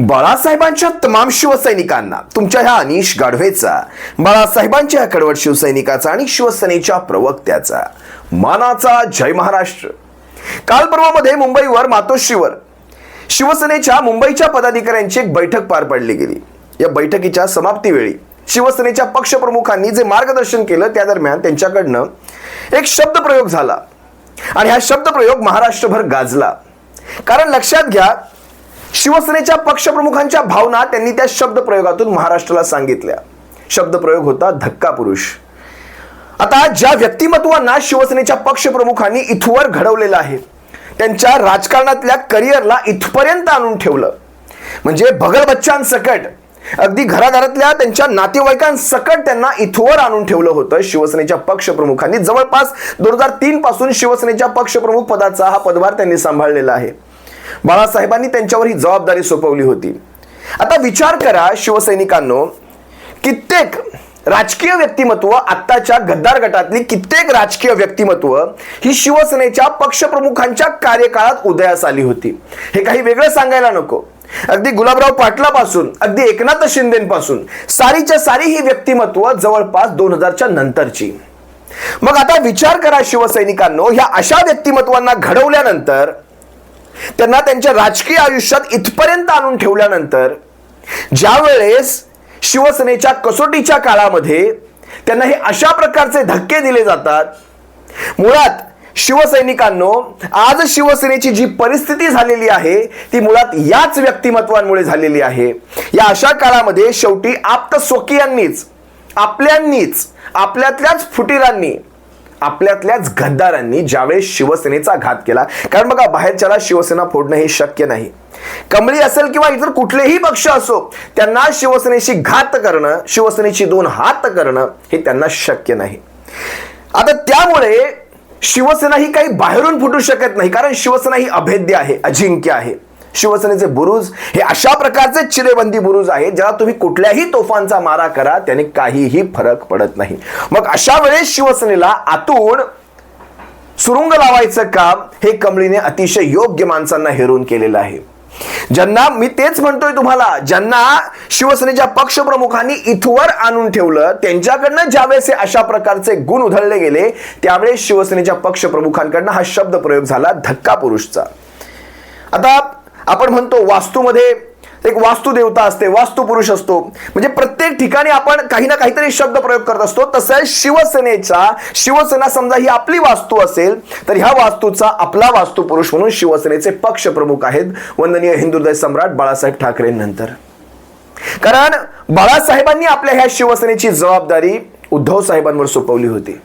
बाळासाहेबांच्या तमाम शिवसैनिकांना तुमच्या ह्या अनिश गाढवेचा बाळासाहेबांच्या ह्या कडवट शिवसैनिकाचा आणि शिवसेनेच्या प्रवक्त्याचा. मानाचा जय महाराष्ट्र. काल पर्वामध्ये मुंबईवर मातोश्रीवर शिवसेनेच्या मुंबईच्या पदाधिकाऱ्यांची एक बैठक पार पडली गेली. या बैठकीच्या समाप्तीवेळी शिवसेनेच्या पक्षप्रमुखांनी जे मार्गदर्शन केलं त्या दरम्यान त्यांच्याकडनं एक शब्दप्रयोग झाला. आणि हा शब्दप्रयोग महाराष्ट्रभर गाजला. कारण लक्षात घ्या शिवसेनेच्या पक्षप्रमुखांच्या भावना त्यांनी त्या शब्दप्रयोगातून महाराष्ट्राला सांगितल्या. शब्दप्रयोग होता धक्का पुरुष. आता ज्या व्यक्तिमत्वांना शिवसेनेच्या पक्षप्रमुखांनी इथवर घडवलेलं आहे त्यांच्या राजकारणातल्या करिअरला इथपर्यंत आणून ठेवलं. म्हणजे भगल बच्चांसकट अगदी घराघरातल्या त्यांच्या नातेवाईकांसकट त्यांना इथवर आणून ठेवलं होतं शिवसेनेच्या पक्षप्रमुखांनी. जवळपास दोन हजार तीन पासून शिवसेनेच्या पक्षप्रमुख पदाचा हा पदभार त्यांनी सांभाळलेला आहे. बाळासाहेबांनी त्यांच्यावर ही जबाबदारी सोपवली होती. आता विचार करा शिवसैनिकांनो कित्येक राजकीय व्यक्तिमत्व आत्ताच्या गद्दार गटातली कित्येक राजकीय व्यक्तिमत्व ही शिवसेनेच्या पक्षप्रमुखांच्या कार्यकाळात उदयास आली होती. हे काही वेगळं सांगायला नको. अगदी गुलाबराव पाटलापासून अगदी एकनाथ शिंदेपासून सारीच्या सारी ही व्यक्तिमत्व जवळपास दोन हजारच्या नंतरची. मग आता विचार करा शिवसैनिकांनो ह्या अशा व्यक्तिमत्वांना घडवल्यानंतर त्यांना त्यांच्या राजकीय आयुष्यात इथपर्यंत आणून ठेवल्यानंतर ज्या वेळेस शिवसेनेच्या कसोटीच्या काळामध्ये त्यांना हे अशा प्रकारचे धक्के दिले जातात मुळात शिवसैनिकांनो आज शिवसेनेची जी परिस्थिती झालेली आहे ती मुळात याच व्यक्तिमत्वांमुळे झालेली आहे. या अशा काळामध्ये शेवटी आप्त स्वकीयांनीच आपल्यांनीच आपल्यातल्याच फुटीरांनी आपल्यातल्याच गद्दारांनी ज्यावेळेस शिवसेनेचा घात केला कारण बघा बाहेरच्याला शिवसेना फोडणं हे शक्य नाही. कमळी असेल किंवा इतर कुठलेही पक्ष असो त्यांना शिवसेनेशी घात करणं शिवसेनेची दोन हात करणं हे त्यांना शक्य नाही. आता त्यामुळे शिवसेना ही काही बाहेरून फुटू शकत नाही कारण शिवसेना ही अभेद्य आहे अजिंक्य आहे. शिवसेनेचे बुरुज हे अशा प्रकारचे चिरेबंदी बुरुज आहेत ज्याला तुम्ही कुठल्याही तोफांचा मारा करा त्याने काहीही फरक पडत नाही. मग अशा वेळेस शिवसेनेला आतून सुरुंग लावायचं काम हे कमळीने अतिशय योग्य माणसांना हेरून केलेलं आहे. ज्यांना मी तेच म्हणतोय तुम्हाला ज्यांना शिवसेनेच्या पक्षप्रमुखांनी इथवर आणून ठेवलं त्यांच्याकडनं ज्यावेळेस अशा प्रकारचे गुण उधळले गेले त्यावेळेस शिवसेनेच्या पक्षप्रमुखांकडनं हा शब्द प्रयोग झाला धक्का पुरुषचा. आता आपण म्हणतो वास्तूमध्ये एक वास्तुदेवता असते वास्तुपुरुष असतो. म्हणजे प्रत्येक ठिकाणी आपण काही ना काहीतरी शब्द प्रयोग करत असतो. तसं शिवसेनेचा शिवसेना समजा ही आपली वास्तू असेल तर ह्या वास्तूचा आपला वास्तुपुरुष म्हणून शिवसेनेचे पक्ष प्रमुख आहेत वंदनीय हिंदुदय सम्राट बाळासाहेब ठाकरे नंतर. कारण बाळासाहेबांनी आपल्या ह्या शिवसेनेची जबाबदारी उद्धव साहेबांवर सोपवली होती.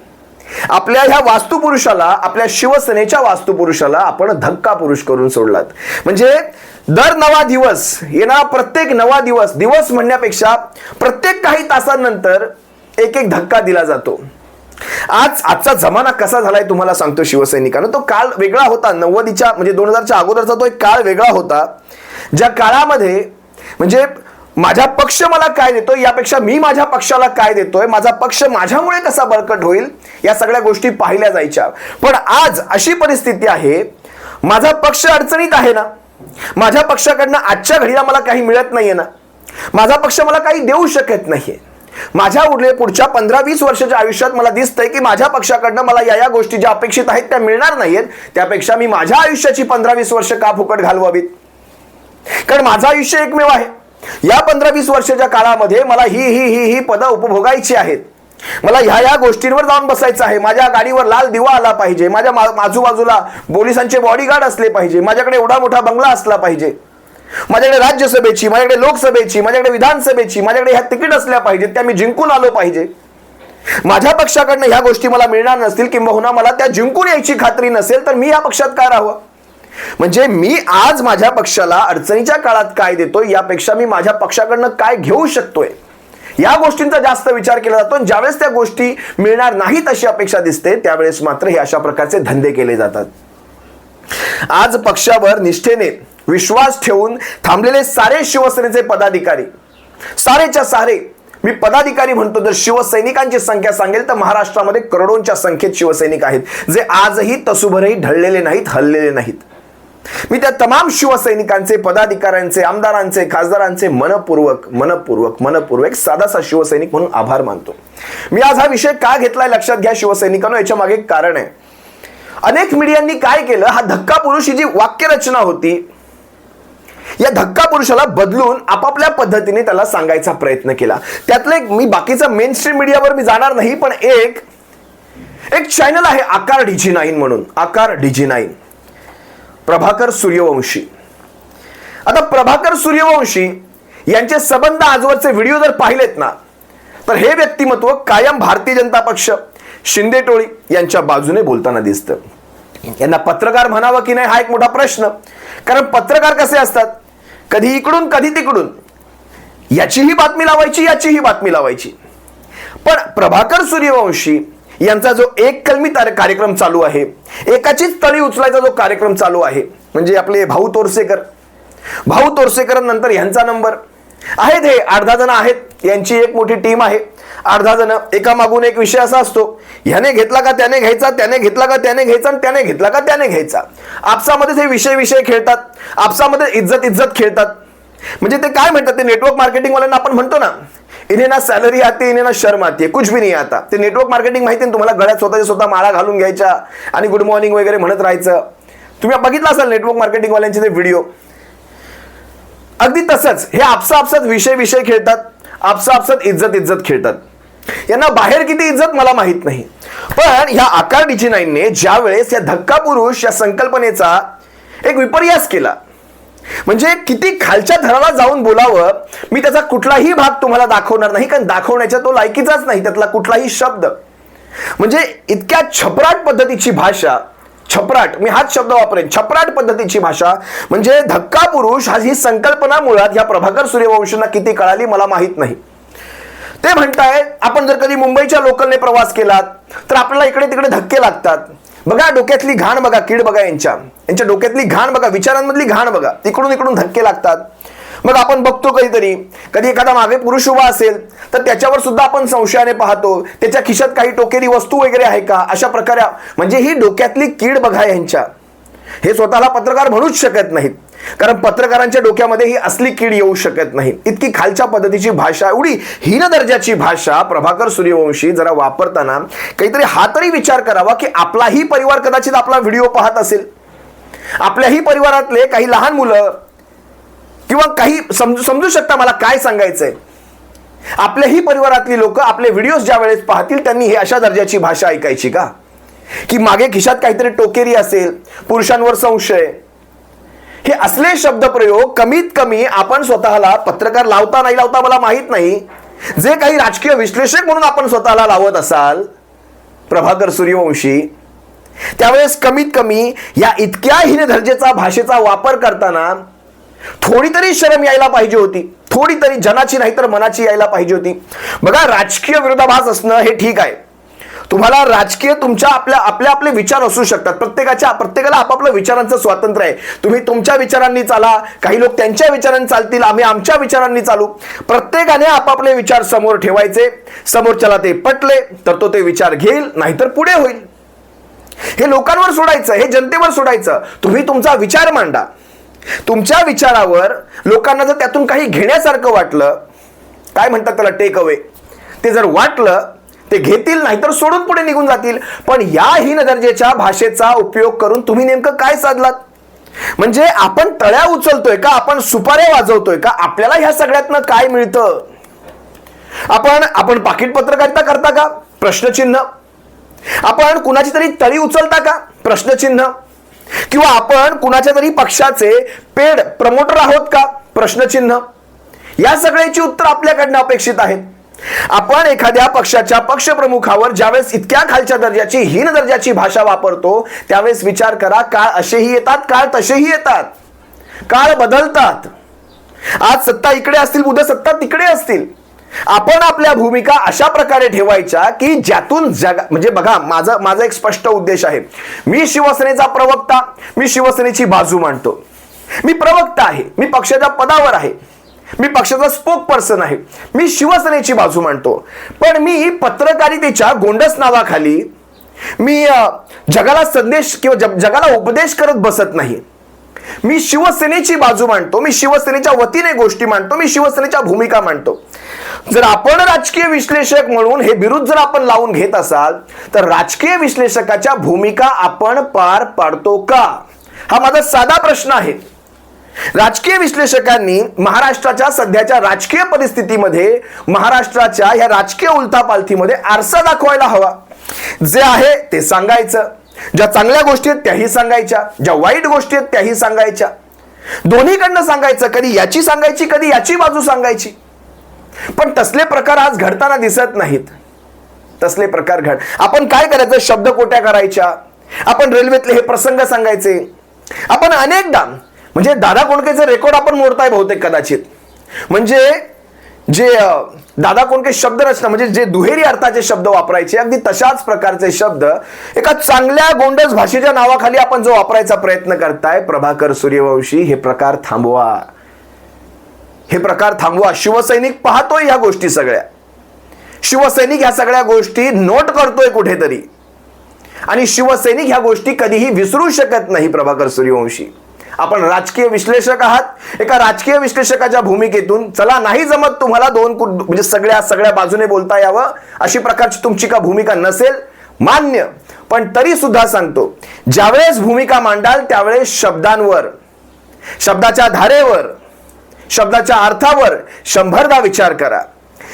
आपल्या ह्या वास्तुपुरुषाला आपल्या शिवसेनेच्या वास्तुपुरुषाला आपण धक्का पुरुष करून सोडलात. म्हणजे दर नवा दिवस येणार प्रत्येक नवा दिवस दिवस म्हणण्यापेक्षा प्रत्येक काही तासांनंतर एक एक धक्का दिला जातो. आज आजचा जमाना कसा झालाय तुम्हाला सांगतो शिवसैनिकांना. तो काळ वेगळा होता. नव्वदीच्या म्हणजे दोन हजारच्या अगोदरचा तो एक काळ वेगळा होता. ज्या काळामध्ये म्हणजे माझा पक्ष मला काय देतो यापेक्षा मी माझ्या पक्षाला काय देतोय माझा पक्ष माझ्यामुळे कसा बळकट होईल या सगळ्या गोष्टी पाहिल्या जायच्या. पण आज अशी परिस्थिती आहे माझा पक्ष अडचणीत आहे ना माझ्या पक्षाकडनं आजच्या घडीला मला काही मिळत नाहीये ना माझा पक्ष मला काही देऊ शकत नाहीये. माझ्या उरले पुढच्या पंधरा वीस वर्षाच्या आयुष्यात मला दिसतंय की माझ्या पक्षाकडनं मला या या गोष्टी ज्या अपेक्षित आहेत त्या मिळणार नाहीयेत त्यापेक्षा मी माझ्या आयुष्याची पंधरा वीस वर्ष का फुकट घालवावीत? कारण माझं आयुष्य एकमेव आहे. या पंधरा वीस वर्षाच्या काळामध्ये मला ही ही ही ही पदं उपभोगायची आहेत. मला ह्या ह्या गोष्टींवर जाऊन बसायचं आहे. माझ्या गाडीवर लाल दिवा आला पाहिजे. माझ्या आजूबाजूला पोलिसांचे बॉडीगार्ड असले पाहिजे. माझ्याकडे एवढा मोठा बंगला असला पाहिजे. माझ्याकडे राज्यसभेची माझ्याकडे लोकसभेची माझ्याकडे विधानसभेची माझ्याकडे ह्या तिकीट असल्या पाहिजेत त्या मी जिंकून आलो पाहिजे. माझ्या पक्षाकडनं ह्या गोष्टी मला मिळणार नसतील किंबहुना मला त्या जिंकून यायची खात्री नसेल तर मी या पक्षात काय राहावं? म्हणजे मी आज माझ्या पक्षाला अडचणीच्या काळात काय देतोय यापेक्षा मी माझ्या पक्षाकडनं काय घेऊ शकतोय? या गोष्टींचा जास्त विचार केला जातो आणि ज्यावेळेस त्या गोष्टी मिळणार नाहीत अशी अपेक्षा दिसते त्यावेळेस मात्र हे अशा प्रकारचे धंदे केले जातात. आज पक्षावर निष्ठेने विश्वास ठेवून थांबलेले सारे शिवसेनेचे पदाधिकारी सारेच्या सारे मी पदाधिकारी म्हणतो जर शिवसैनिकांची संख्या सांगेल तर महाराष्ट्रामध्ये करोडोंच्या संख्येत शिवसैनिक आहेत जे आजही तसुभरही ढळलेले नाहीत हललेले नाहीत. मी त्या तमाम शिवसैनिकांचे पदाधिकाऱ्यांचे आमदारांचे खासदारांचे मनपूर्वक मनपूर्वक मनपूर्वक साधासा शिवसैनिक म्हणून आभार मानतो. मी आज हा विषय का घेतलाय लक्षात घ्या शिवसैनिकांनो याच्या मागे एक कारण आहे. अनेक मीडियांनी काय केलं हा धक्का पुरुष ही जी वाक्यरचना होती या धक्का पुरुषाला बदलून आपापल्या पद्धतीने त्याला सांगायचा प्रयत्न केला. त्यातलं एक मी बाकीचा मेन स्ट्रीम मीडियावर मी जाणार नाही पण एक एक चॅनल आहे आकार डीजी नाईन म्हणून आकार डीजी नाईन. प्रभाकर सूर्यवंशी. आता प्रभाकर सूर्यवंशी यांचे संबंध आजवरचे व्हिडिओ जर पाहिलेत ना तर हे व्यक्तिमत्व कायम भारतीय जनता पक्ष शिंदे टोळी यांच्या बाजूने बोलताना दिसतं. यांना पत्रकार म्हणावं की नाही हा एक मोठा प्रश्न. कारण पत्रकार कसे असतात? कधी इकडून कधी तिकडून. याचीही बातमी लावायची याचीही बातमी लावायची. पण प्रभाकर सूर्यवंशी यांचा जो एक कलमी तार- कार्यक्रम चालू आहे एकाचीच तळी उचलायचा जो कार्यक्रम चालू आहे म्हणजे आपले भाऊ तोरसेकर. भाऊ तोरसेकर नंतर यांचा नंबर. आहेत हे आठ दहा जण आहेत यांची एक मोठी टीम आहे. आठ दहा जण एका मागून एक विषय असा असतो ह्याने घेतला का त्याने घ्यायचा त्याने घेतला का त्याने घ्यायचा आणि त्याने घेतला का त्याने घ्यायचा. आपसामध्ये हे विषय विषय खेळतात आपसामध्ये इज्जत इज्जत खेळतात. म्हणजे ते काय म्हणतात ते नेटवर्क मार्केटिंगवाल्यांना आपण म्हणतो ना इन्हें ना सॅलरी आती इन्हें ना शर्म आती है कुछ भी नाही आता. ते नेटवर्क मार्केटिंग माहिती आहे तुम्हाला गळ्यात स्वतःच्या स्वतः माळा घालून घ्यायच्या आणि गुड मॉर्निंग वगैरे म्हणत राहायचं. तुम्ही बघितलं असाल नेटवर्क मार्केटिंगवाल्यांचे ते व्हिडिओ अगदी तसंच हे आपसा आपसात विषय विषय खेळतात आपसा आपसात इज्जत इज्जत खेळतात. यांना बाहेर किती इज्जत मला माहीत नाही. पण ह्या आकार डीजी नाईनने ज्या वेळेस या धक्का पुरुष या संकल्पनेचा एक विपर्यास केला म्हणजे किती खालच्या थराला जाऊन बोलावं मी त्याचा कुठलाही भाग तुम्हाला दाखवणार नाही कारण दाखवण्याच्या तो लायकीचाच नाही त्यातला कुठलाही शब्द. म्हणजे इतक्या छपराट पद्धतीची भाषा छपराट मी हाच शब्द वापरेन छपराट पद्धतीची भाषा म्हणजे धक्का पुरुष हा ही संकल्पना मुळात ह्या प्रभाकर सूर्यवंशींना किती कळाली मला माहीत नाही. ते म्हणताय आपण जर कधी मुंबईच्या लोकलने प्रवास केलात तर आपल्याला इकडे तिकडे धक्के लागतात. बघा डोक्यातली घाण बघा कीड बघा यांच्या. यांच्या डोक्यातली घाण बघा विचारांमधली घाण बघा. इकडून इकडून धक्के लागतात. मग आपण बघतो कधीतरी कधी एखादा मागे पुरुष उभा असेल तर त्याच्यावर सुद्धा आपण संशयाने पाहतो त्याच्या खिशात काही टोकेरी वस्तू वगैरे आहे का? अशा प्रकारे म्हणजे ही डोक्यातली कीड बघा यांच्या. हे स्वतःला पत्रकार म्हणूच शकत नाहीत. कारण पत्रकारांच्या डोक्यामध्ये ही असली कीड येऊ शकत नाही. इतकी खालच्या पद्धतीची भाषा एवढी हीन दर्जाची भाषा प्रभाकर सूर्यवंशी जरा वापरताना काहीतरी हा तरी विचार करावा की आपलाही परिवार कदाचित आपला व्हिडिओ पाहत असेल. आपल्याही परिवारातले काही लहान मुलं किंवा काही समजू समजू शकता मला काय सांगायचंय. आपल्याही परिवारातली लोक आपले व्हिडिओज ज्या वेळेस पाहतील त्यांनी ही अशा दर्जाची भाषा ऐकायची का? की मागे खिशात काहीतरी टोकेरी असेल पुरुषांवर संशय हे असले शब्दप्रयोग कमीत कमी आपण स्वतःला पत्रकार लावता नाही लावता मला माहीत नाही. जे काही राजकीय विश्लेषक म्हणून आपण स्वतःला लावत असाल प्रभाकर सूर्यवंशी त्यावेळेस कमीत कमी या इतक्या हीन दर्जेचा भाषेचा वापर करताना थोडी तरी शरम यायला पाहिजे होती. थोडी तरी जनाची नाही तर मनाची यायला पाहिजे होती. बघा राजकीय विरोधाभास असणं हे ठीक आहे. तुम्हाला राजकीय तुमच्या आपल्या आपले आपले विचार असू शकतात. प्रत्येकाच्या प्रत्येकाला आपापल्या विचारांचं स्वातंत्र्य आहे. तुम्ही तुमच्या विचारांनी चाला काही लोक त्यांच्या विचारांनी चालतील आम्ही आमच्या विचारांनी चालू. प्रत्येकाने आपापले विचार समोर ठेवायचे समोरच्याला ते पटले तर तो ते विचार घेईल नाहीतर पुढे होईल. हे लोकांवर सोडायचं हे जनतेवर सोडायचं. तुम्ही तुमचा विचार मांडा. तुमच्या विचारावर लोकांना जर त्यातून काही घेण्यासारखं वाटलं काय म्हणतात त्याला टेक अवे ते जर वाटलं ते घेतील नाहीतर सोडून पुढे निघून जातील. पण या हीन दर्जेच्या भाषेचा उपयोग करून तुम्ही नेमकं काय साधलात? म्हणजे आपण तळ्या उचलतोय का? आपण सुपाऱ्या वाजवतोय का? आपल्याला ह्या सगळ्यातनं काय मिळतं? आपण आपण पाकिट पत्रकारिता करता का? प्रश्नचिन्ह. आपण कुणाची तरी तळी उचलता का? प्रश्नचिन्ह. किंवा आपण कुणाच्या तरी पक्षाचे पेड प्रमोटर आहोत का? प्रश्नचिन्ह. या सगळ्याची उत्तर आपल्याकडनं अपेक्षित आहेत. आपण एखाद्या पक्षाच्या पक्षप्रमुखावर ज्यावेळेस इतक्या खालच्या दर्जाची हीन दर्जाची भाषा वापरतो त्यावेळेस विचार करा काळ असेही येतात काळ तसेही येतात. काळ बदलतात. आज सत्ता इकडे असतील उद्या सत्ता तिकडे असतील. आपण आपल्या भूमिका अशा प्रकारे ठेवायच्या की ज्यातून जग म्हणजे बघा माझा माझा एक स्पष्ट उद्देश आहे. मी शिवसेनेचा प्रवक्ता मी शिवसेनेची बाजू मांडतो. मी प्रवक्ता आहे मी पक्षाच्या पदावर आहे. मी पक्षाचा स्पोक पर्सन आहे. मी शिवसेनेची बाजू मांडतो. पण मी पत्रकारितेच्या गोंडस नावाखाली मी जगाला संदेश किंवा जगाला उपदेश करत बसत नाही. मी शिवसेनेची बाजू मांडतो. मी शिवसेनेच्या वतीने गोष्टी मांडतो. मी शिवसेनेच्या भूमिका मांडतो. जर आपण राजकीय विश्लेषक म्हणून हे विरुद्ध जर आपण लावून घेत असाल तर राजकीय विश्लेषकाच्या भूमिका आपण पार पाडतो का? हा माझा साधा प्रश्न आहे. राजकीय विश्लेषकांनी महाराष्ट्राच्या सध्याच्या राजकीय परिस्थितीमध्ये महाराष्ट्राच्या या राजकीय उलथापालथीमध्ये आरसा दाखवायला हवा. जे आहे ते सांगायचं. ज्या चांगल्या गोष्टी आहेत त्याही सांगायच्या. ज्या वाईट गोष्टी आहेत त्याही सांगायच्या. दोन्हीकडनं सांगायचं कधी याची सांगायची कधी याची बाजू सांगायची. पण तसले प्रकार आज घडताना दिसत नाहीत. तसले प्रकार घड आपण काय करायचं? शब्द कोट्या करायच्या. आपण रेल्वेतले हे प्रसंग सांगायचे. आपण अनेकदा म्हणजे दादा कोणकेचे रेकॉर्ड आपण मोडताय बहुतेक कदाचित. म्हणजे जे दादा कोणके शब्दरचना म्हणजे जे दुहेरी अर्थाचे शब्द वापरायचे अगदी तशाच प्रकारचे शब्द एका चांगल्या गोंडस भाषेच्या नावाखाली आपण जो वापरायचा प्रयत्न करताय प्रभाकर सूर्यवंशी हे प्रकार थांबवा. हे प्रकार थांबवा. शिवसैनिक पाहतोय ह्या गोष्टी सगळ्या. शिवसैनिक ह्या सगळ्या गोष्टी नोट करतोय कुठेतरी. आणि शिवसैनिक ह्या गोष्टी कधीही विसरू शकत नाही प्रभाकर सूर्यवंशी. आपण राजकीय विश्लेषक आहात. एका राजकीय विश्लेषकाच्या भूमिकेतून चला नाही जमत तुम्हाला दोन कुट- म्हणजे सगळ्या सगळ्या बाजूने बोलता यावं अशी प्रकारची तुमची का भूमिका नसेल? मान्य. पण तरी सुद्धा सांगतो ज्यावेळेस भूमिका मांडाल त्यावेळेस शब्दांवर शब्दाच्या धारेवर शब्दाच्या अर्थावर शंभरदा विचार करा.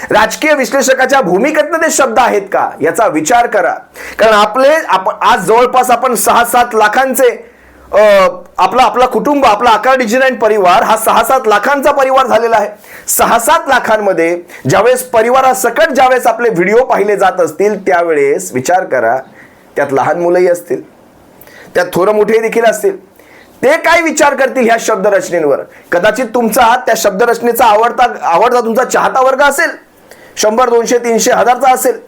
राजकीय विश्लेषकाच्या भूमिकेतनं ते शब्द आहेत का? याचा विचार करा. कारण आपले आपण आज जवळपास आपण सहा सात लाखांचे आपला आपला कुटुंब आपला अकरा डिजिनाईन परिवार हा सहा सात लाखांचा परिवार झालेला आहे. सहा सात लाखांमध्ये ज्यावेळेस परिवारासकट ज्यावेळेस आपले व्हिडिओ पाहिले जात असतील त्यावेळेस विचार करा त्यात लहान मुलंही असतील त्यात थोरं मोठे देखील असतील. ते काय विचार करतील ह्या शब्दरचनेवर? कदाचित तुमचा त्या शब्दरचनेचा आवडता आवडता तुमचा चाहता वर्ग असेल. शंभर दोनशे तीनशे हजारचा असेल.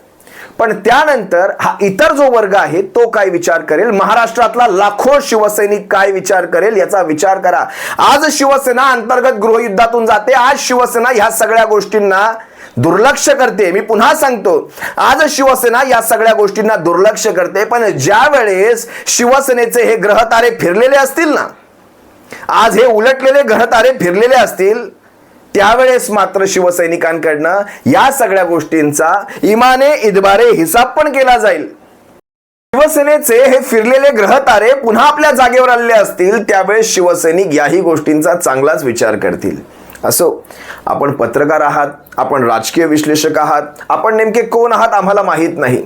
पण त्यानंतर हा इतर जो वर्ग आहे तो काय विचार करेल? महाराष्ट्रातला लाखो शिवसैनिक काय विचार करेल याचा विचार करा. आज शिवसेना अंतर्गत गृहयुद्धातून जाते. आज शिवसेना ह्या सगळ्या गोष्टींना दुर्लक्ष करते. मी पुन्हा सांगतो आज शिवसेना या सगळ्या गोष्टींना दुर्लक्ष करते पण ज्या वेळेस शिवसेनेचे हे ग्रहतारे फिरलेले असतील ना आज हे उलटलेले ग्रहतारे फिरलेले असतील त्यावेळेस मात्र शिवसैनिकांकडनं या सगळ्या गोष्टींचा इमाने इदबारे हिसाब पण केला जाईल. शिवसेनेचे हे फिरलेले ग्रहतारे पुन्हा आपल्या जागेवर आलेले असतील त्यावेळेस शिवसैनिक याही गोष्टींचा चांगलाच विचार करतील. असो आपण पत्रकार आहात आपण राजकीय विश्लेषक आहात आपण नेमके कोण आहात आम्हाला माहीत नाही.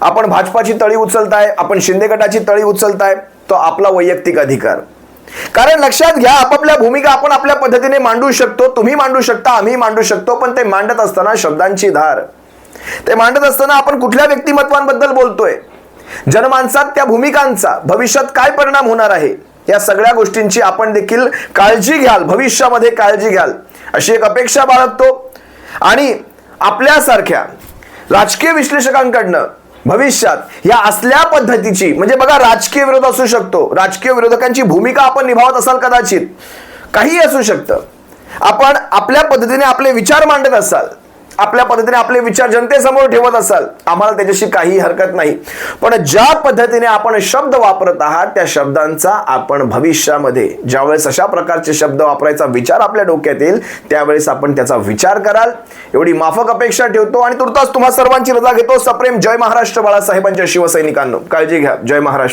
आपण भाजपाची तळी उचलताय आपण शिंदे गटाची तळी उचलताय तो आपला वैयक्तिक अधिकार. कारण लक्षात घ्या आपापल्या भूमिका आपण आपल्या पद्धतीने मांडू शकतो तुम्ही मांडू शकता आम्ही मांडू शकतो पण ते मांडत असताना शब्दांची धार. ते मांडत असताना आपण कुठल्या व्यक्तिमत्वांबद्दल बोलतोय? जनमानसात त्या भूमिकांचा भविष्यात काय परिणाम होणार आहे? या सगळ्या गोष्टींची आपण देखील काळजी घ्याल भविष्यामध्ये काळजी घ्याल. अशी एक अपेक्षा बाळगतो. आणि आपल्यासारख्या राजकीय विश्लेषकांकडनं भविष्यात या असल्या पद्धतीची म्हणजे बघा राजकीय विरोध असू शकतो. राजकीय विरोधकांची भूमिका आपण निभावत असाल कदाचित. काही असू शकतं. आपण आपल्या पद्धतीने आपले विचार मांडत असाल. आपल्या पद्धतीने आपले विचार जनतेसमोर ठेवत असाल आम्हाला त्याच्याशी काही हरकत नाही. पण ज्या पद्धतीने आपण शब्द वापरत आहात त्या शब्दांचा आपण भविष्यामध्ये ज्यावेळेस अशा प्रकारचे शब्द वापरायचा विचार आपल्या डोक्यात येईल त्यावेळेस आपण त्याचा विचार कराल. एवढी माफक अपेक्षा ठेवतो आणि तुर्तास तुम्हा सर्वांची रजा घेतो. सप्रेम जय महाराष्ट्र बाळासाहेबांच्या शिवसैनिकांनो. काळजी घ्या. जय महाराष्ट्र.